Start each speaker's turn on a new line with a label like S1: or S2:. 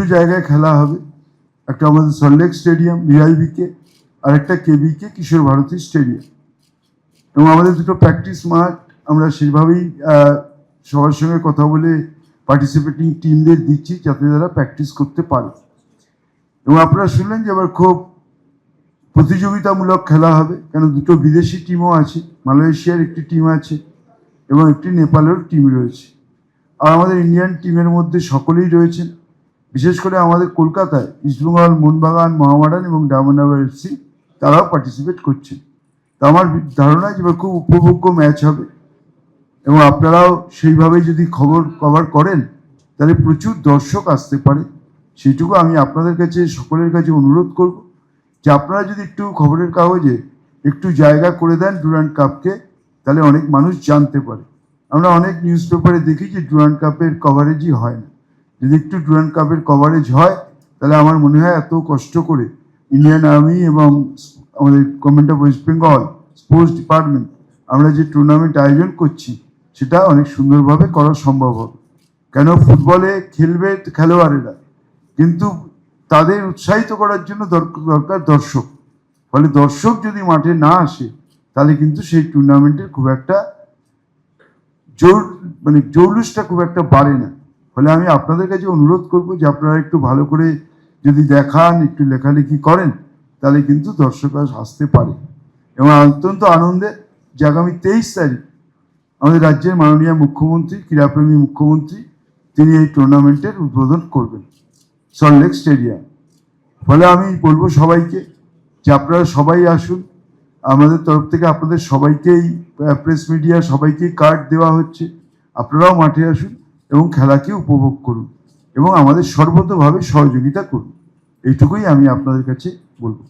S1: দুটো জায়গায় খেলা হবে। একটা আমাদের সল্টলেক স্টেডিয়াম ভিআইবিকে আর একটা কেবিকে কিশোর ভারতী স্টেডিয়াম এবং আমাদের দুটো প্র্যাকটিস মাঠ, আমরা সেভাবেই সবার সঙ্গে কথা বলে পার্টিসিপেটিং টিমদের দিচ্ছি যাতে তারা প্র্যাকটিস করতে পারে। এবং আপনারা শুনলেন যে আবার খুব প্রতিযোগিতামূলক খেলা হবে, কেন দুটো বিদেশি টিমও আছে, মালয়েশিয়ার একটি টিম আছে, এবং একটি নেপালের টিম রয়েছে। আর আমাদের ইন্ডিয়ান টিমের মধ্যে সকলেই রয়েছেন। বিশেষ করে আমাদের কলকাতায় ইস্টবেঙ্গল মোহনবাগান মহামাডান এবং ডায়মন্ডাবার এফসি তারাও পার্টিসিপেট করছে। তো আমার ধারণা যে খুব উপভোগ্য ম্যাচ হবে। এবং আপনারাও সেইভাবে যদি খবর কভার করেন, তাহলে প্রচুর দর্শক আসতে পারে। সেইটুকু আমি আপনাদের কাছে, সকলের কাছে অনুরোধ করব যে আপনারা যদি একটু খবরের কাগজে একটু জায়গা করে দেন ডুরান্ড কাপকে তাহলে অনেক মানুষ জানতে পারে। আমরা অনেক নিউজ পেপারে দেখি যে ডুরান্ড কাপের কভারেজই হয় না। যদি একটু ডুরান্ড কাপের কভারেজ হয়, তাহলে আমার মনে হয় এত কষ্ট করে ইন্ডিয়ান আর্মি এবং আমাদের government of West Bengal sports department আমরা যে টুর্নামেন্ট আয়োজন করছি, সেটা অনেক সুন্দরভাবে করা সম্ভব হবে। কেন? ফুটবলে খেলবে খেলোয়াড়েরা। কিন্তু তাদের উৎসাহিত করার জন্য দরক- দরকার দর্শক। ফলে দর্শক যদি মাঠে না আসে, তাহলে কিন্তু সেই টুর্নামেন্টের খুব একটা জোর মানে জৌলুসটা খুব একটা বাড়ে না। ফলে আমি আপনাদের কাছে অনুরোধ করব যে আপনারা একটু ভালো করে যদি দেখান, একটু লেখালেখি করেন, তাহলে কিন্তু দর্শকরা আসতে পারে। এবং অত্যন্ত আনন্দে যে আগামী তেইশ তারিখ আমাদের রাজ্যের মাননীয় মুখ্যমন্ত্রী, ক্রীড়াপ্রেমী মুখ্যমন্ত্রী, তিনি এই টুর্নামেন্টের উদ্বোধন করবেন সল্টলেক স্টেডিয়াম ফলে আমি বলব সবাইকে যে আপনারা সবাই আসুন। আমাদের তরফ থেকে আপনাদের সবাইকেই প্রেস মিডিয়া সবাইকেই কার্ড দেওয়া হচ্ছে। আপনারাও মাঠে আসুন। এবং খেলাকে উপভোগ করুন এবং আমাদের সর্বতভাবে সহযোগিতা করুন। এইটুকুই আমি আপনাদের কাছে বলব।